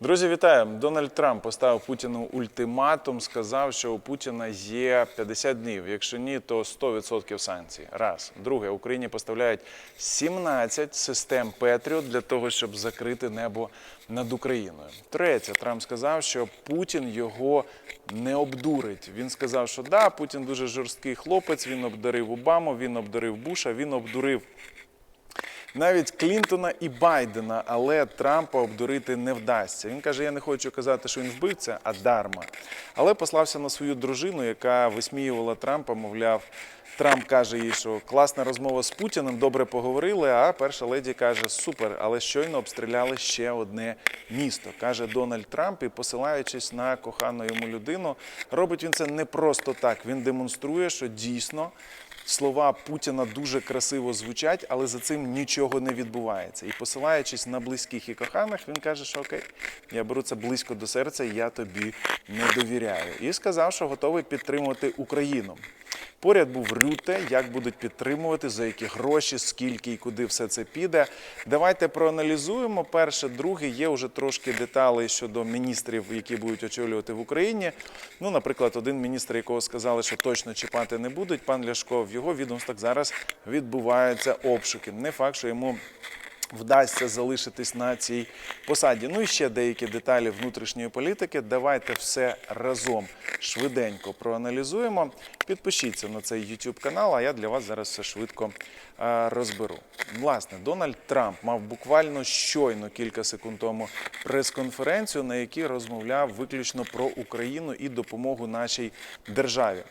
Друзі, вітаю! Дональд Трамп поставив Путіну ультиматум, сказав, що у Путіна є 50 днів. Якщо ні, то 100% санкцій. Раз. Друге, Україні поставляють 17 систем Петріот для того, щоб закрити небо над Україною. Третє, Трамп сказав, що Путін його не обдурить. Він сказав, що да, Путін дуже жорсткий хлопець. Він обдарив Обаму, він обдарив Буша, він обдурив навіть Клінтона і Байдена, але Трампа обдурити не вдасться. Він каже: я не хочу казати, що він вбивця, а дарма. Але послався на свою дружину, яка висміювала Трампа, мовляв. Трамп каже їй, що класна розмова з Путіним, добре поговорили. А перша леді каже: супер, але щойно обстріляли ще одне місто. каже Дональд Трамп, і посилаючись на кохану йому людину, робить він це не просто так. Він демонструє, що дійсно слова Путіна дуже красиво звучать, але за цим нічого не відбувається. І посилаючись на близьких і коханих, він каже, що окей, я беру це близько до серця, я тобі не довіряю. І сказав, що готовий підтримувати Україну. Поряд був Рюте, як будуть підтримувати, за які гроші, скільки і куди все це піде. Давайте проаналізуємо. Перше, друге, є вже трошки деталей щодо міністрів, які будуть очолювати в Україні. Ну, наприклад, один міністр, якого сказали, що точно чіпати не будуть. Пан Ляшко в його відомствах зараз відбуваються обшуки. Не факт, що йому. Вдасться залишитись на цій посаді. Ну і ще деякі деталі внутрішньої політики. Давайте все разом швиденько проаналізуємо. Підпишіться на цей YouTube канал, а я для вас зараз все швидко е, розберу. Власне, Дональд Трамп мав буквально щойно кілька секунд тому прес-конференцію, на якій розмовляв виключно про Україну і допомогу нашій державі.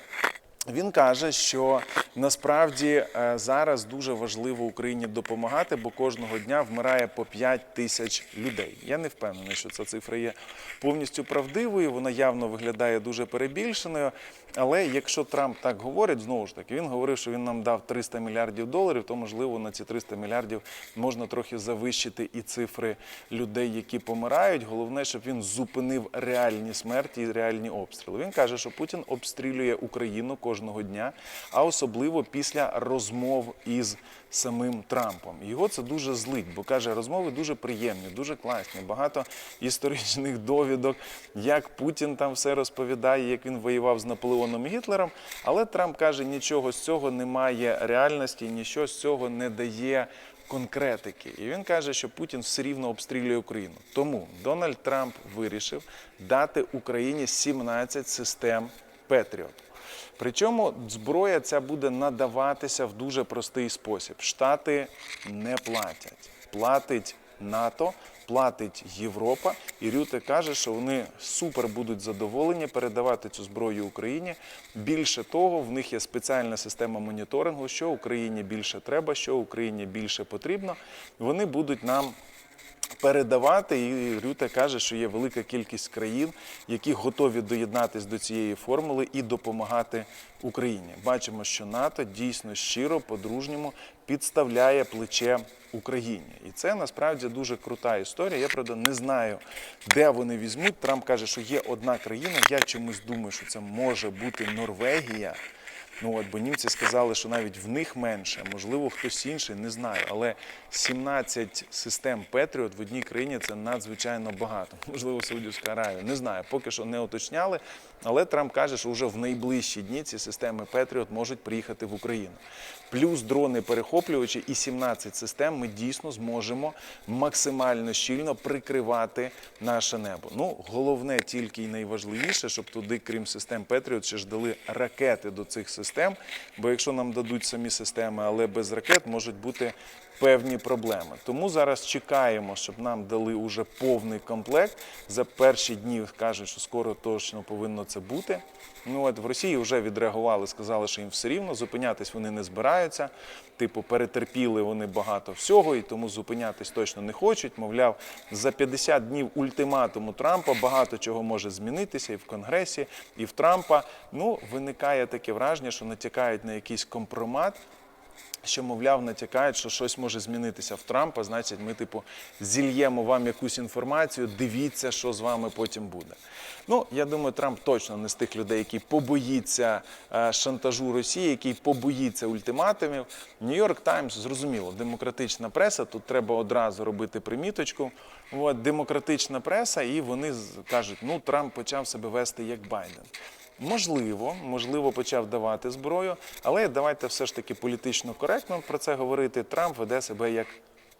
Він каже, що насправді е, зараз дуже важливо Україні допомагати, бо кожного дня вмирає по 5 тисяч людей. Я не впевнений, що ця цифра є повністю правдивою. Вона явно виглядає дуже перебільшеною. Але якщо Трамп так говорить, знову ж таки, він говорив, що він нам дав 300 мільярдів доларів, то можливо на ці 300 мільярдів можна трохи завищити і цифри людей, які помирають. Головне, щоб він зупинив реальні смерті і реальні обстріли. Він каже, що Путін обстрілює Україну кожного дня, а особливо після розмов із самим Трампом. Його це дуже злить, бо каже, розмови дуже приємні, дуже класні. Багато історичних довідок, як Путін там все розповідає, як він воював з Наполеоном і Гітлером. Але Трамп каже, нічого з цього немає реальності, нічого з цього не дає. Конкретики, і він каже, що Путін все рівно обстрілює Україну. Тому Дональд Трамп вирішив дати Україні 17 систем Петріот. Причому зброя ця буде надаватися в дуже простий спосіб. Штати не платять, платить НАТО, платить Європа. І Рюте каже, що вони супер будуть задоволені передавати цю зброю Україні. Більше того, в них є спеціальна система моніторингу, що Україні більше треба, що Україні більше потрібно. Вони будуть нам передавати. І Рюте каже, що є велика кількість країн, які готові доєднатись до цієї формули і допомагати Україні. Бачимо, що НАТО дійсно щиро, по-дружньому підставляє плече Україні. І це насправді дуже крута історія. Я правда не знаю, де вони візьмуть. Трамп каже, що є одна країна. Я чомусь думаю, що це може бути Норвегія. Ну от бо німці сказали, що навіть в них менше, можливо, хтось інший, не знаю. Але 17 систем Петріот в одній країні це надзвичайно багато. Можливо, Саудівська Аравія. Не знаю, поки що не уточняли. Але Трамп каже, що вже в найближчі дні ці системи Петріот можуть приїхати в Україну. Плюс дрони перехоплювачі і 17 систем ми дійсно зможемо максимально щільно прикривати наше небо. Ну, головне тільки і найважливіше, щоб туди, крім систем Петріот, ще ж дали ракети до цих систем. Бо якщо нам дадуть самі системи, але без ракет можуть бути певні проблеми. Тому зараз чекаємо, щоб нам дали уже повний комплект. За перші дні кажуть, що скоро точно повинно це бути. Ну от в Росії вже відреагували, сказали, що їм все рівно зупинятись вони не збираються. Типу, перетерпіли вони багато всього, і тому зупинятись точно не хочуть. Мовляв, за 50 днів ультиматуму Трампа багато чого може змінитися і в Конгресі, і в Трампа. Ну, виникає таке враження, що натякають на якийсь компромат що, мовляв, натякають, що щось може змінитися в Трампа, значить, ми, типу, зільємо вам якусь інформацію, дивіться, що з вами потім буде. Ну, я думаю, Трамп точно не з тих людей, який побоїться е, шантажу Росії, який побоїться ультиматумів. Нью-Йорк Таймс, зрозуміло, демократична преса. Тут треба одразу робити приміточку. От, демократична преса, і вони кажуть, ну Трамп почав себе вести як Байден. Можливо, можливо, почав давати зброю, але давайте все ж таки політично коректно про це говорити. Трамп веде себе як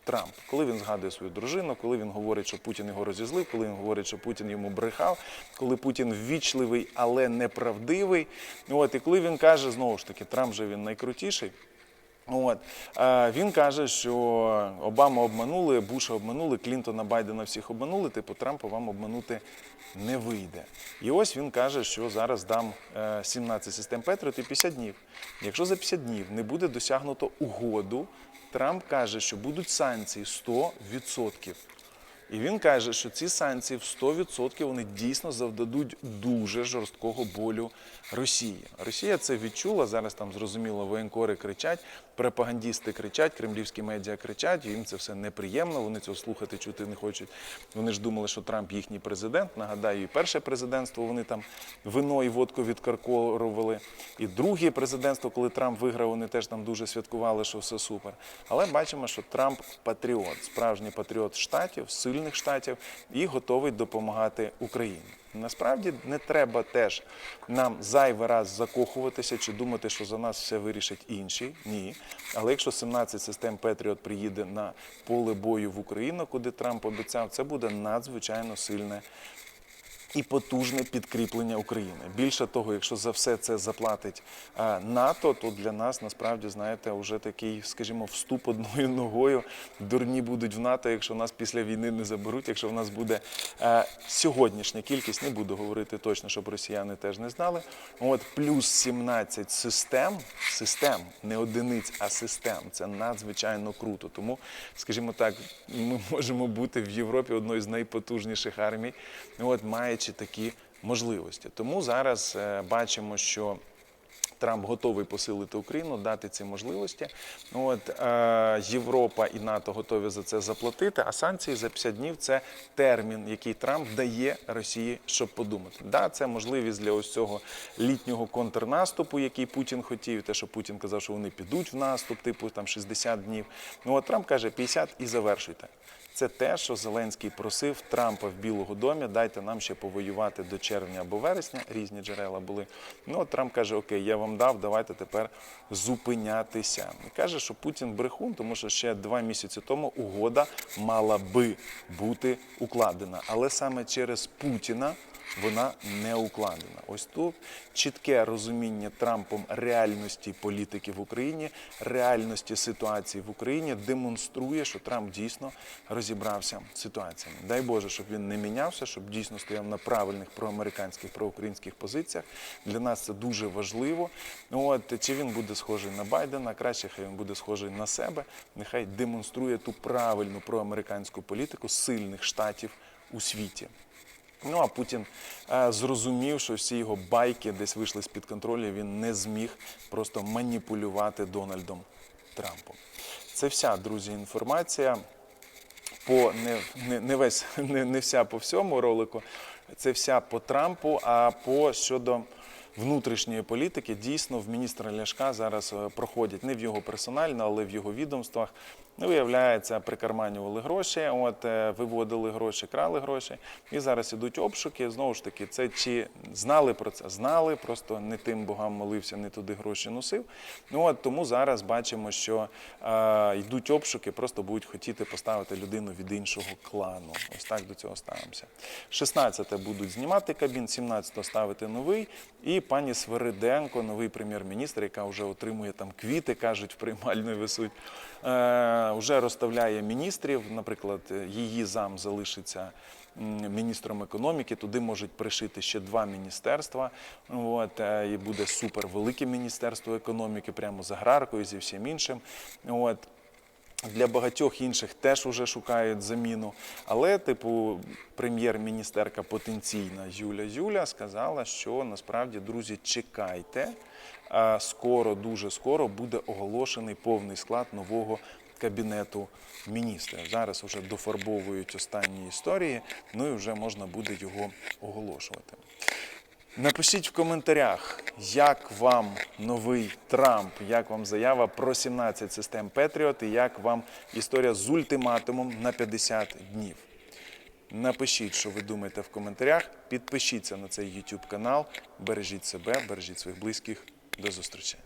Трамп, коли він згадує свою дружину, коли він говорить, що Путін його розізлив, коли він говорить, що Путін йому брехав, коли Путін ввічливий, але неправдивий. От і коли він каже, знову ж таки, Трамп же він найкрутіший. От е, він каже, що Обама обманули, Буша обманули, Клінтона, Байдена всіх обманули. Типу Трампа вам обманути не вийде. І ось він каже, що зараз дам е, 17 систем Петріот і 50 днів. Якщо за 50 днів не буде досягнуто угоду, Трамп каже, що будуть санкції 100%. І він каже, що ці санкції в 100% вони дійсно завдадуть дуже жорсткого болю Росії. Росія це відчула. Зараз там зрозуміло, воєнкори кричать, пропагандісти кричать, кремлівські медіа кричать. Їм це все неприємно. Вони цього слухати, чути не хочуть. Вони ж думали, що Трамп їхній президент. Нагадаю, і перше президентство вони там вино і водку відкаркорували. І друге президентство, коли Трамп виграв, вони теж там дуже святкували, що все супер. Але бачимо, що Трамп патріот, справжній патріот штатів, сильних штатів і готовий допомагати Україні. Насправді не треба теж нам зайвий раз закохуватися чи думати, що за нас все вирішать інші. Ні. Але якщо 17 систем Петріот приїде на поле бою в Україну, куди Трамп обіцяв, це буде надзвичайно сильне і потужне підкріплення України. Більше того, якщо за все це заплатить е, НАТО, то для нас насправді знаєте, вже такий, скажімо, вступ одною ногою. Дурні будуть в НАТО, якщо нас після війни не заберуть. Якщо в нас буде е, сьогоднішня кількість, не буду говорити точно, щоб росіяни теж не знали. От плюс 17 систем, систем, не одиниць, а систем. Це надзвичайно круто. Тому, скажімо так, ми можемо бути в Європі одною з найпотужніших армій, от маючи такі можливості. Тому зараз е, бачимо, що. Трамп готовий посилити Україну, дати ці можливості. От е, Європа і НАТО готові за це заплатити. А санкції за 50 днів це термін, який Трамп дає Росії, щоб подумати. Да, це можливість для ось цього літнього контрнаступу, який Путін хотів. Те, що Путін казав, що вони підуть в наступ, типу там 60 днів. Ну от Трамп каже 50 і завершуйте. Це те, що Зеленський просив Трампа в Білого домі, дайте нам ще повоювати до червня або вересня. Різні джерела були. Ну от Трамп каже: Окей, я вам дав, давайте тепер зупинятися. І каже, що Путін брехун, тому що ще два місяці тому угода мала би бути укладена, але саме через Путіна. Вона не укладена. Ось тут чітке розуміння Трампом реальності політики в Україні, реальності ситуації в Україні демонструє, що Трамп дійсно розібрався ситуаціями. Дай Боже, щоб він не мінявся, щоб дійсно стояв на правильних проамериканських, проукраїнських позиціях. Для нас це дуже важливо. От чи він буде схожий на Байдена, краще хай він буде схожий на себе. Нехай демонструє ту правильну проамериканську політику сильних штатів у світі. Ну а Путін е, зрозумів, що всі його байки десь вийшли з під контролю. Він не зміг просто маніпулювати Дональдом Трампом. Це вся друзі інформація. По не, не, не весь не, не вся по всьому ролику. Це вся по Трампу. А по щодо внутрішньої політики, дійсно в міністра Ляшка зараз е, проходять не в його персонально, але в його відомствах. Ну, виявляється, прикарманювали гроші, от е, виводили гроші, крали гроші, і зараз ідуть обшуки. Знову ж таки, це чи знали про це? Знали, просто не тим богам молився, не туди гроші носив. Ну от тому зараз бачимо, що е, йдуть обшуки, просто будуть хотіти поставити людину від іншого клану. Ось так до цього ставимося. 16 будуть знімати кабін, 17 ставити новий. І пані Свириденко, новий прем'єр-міністр, яка вже отримує там квіти, кажуть, в приймальної висуть. Е, вже розставляє міністрів. Наприклад, її зам залишиться міністром економіки. Туди можуть пришити ще два міністерства. От, е, і буде супер велике міністерство економіки, прямо з аграркою, зі всім іншим. От. Для багатьох інших теж вже шукають заміну. Але, типу, прем'єр-міністерка потенційна Юля Юля сказала, що насправді, друзі, чекайте. Скоро, дуже скоро буде оголошений повний склад нового кабінету міністрів. Зараз вже дофарбовують останні історії, ну і вже можна буде його оголошувати. Напишіть в коментарях, як вам новий Трамп, як вам заява про 17 систем Петріот і як вам історія з ультиматумом на 50 днів. Напишіть, що ви думаєте в коментарях. Підпишіться на цей YouTube канал. Бережіть себе, бережіть своїх близьких. До зустрічі.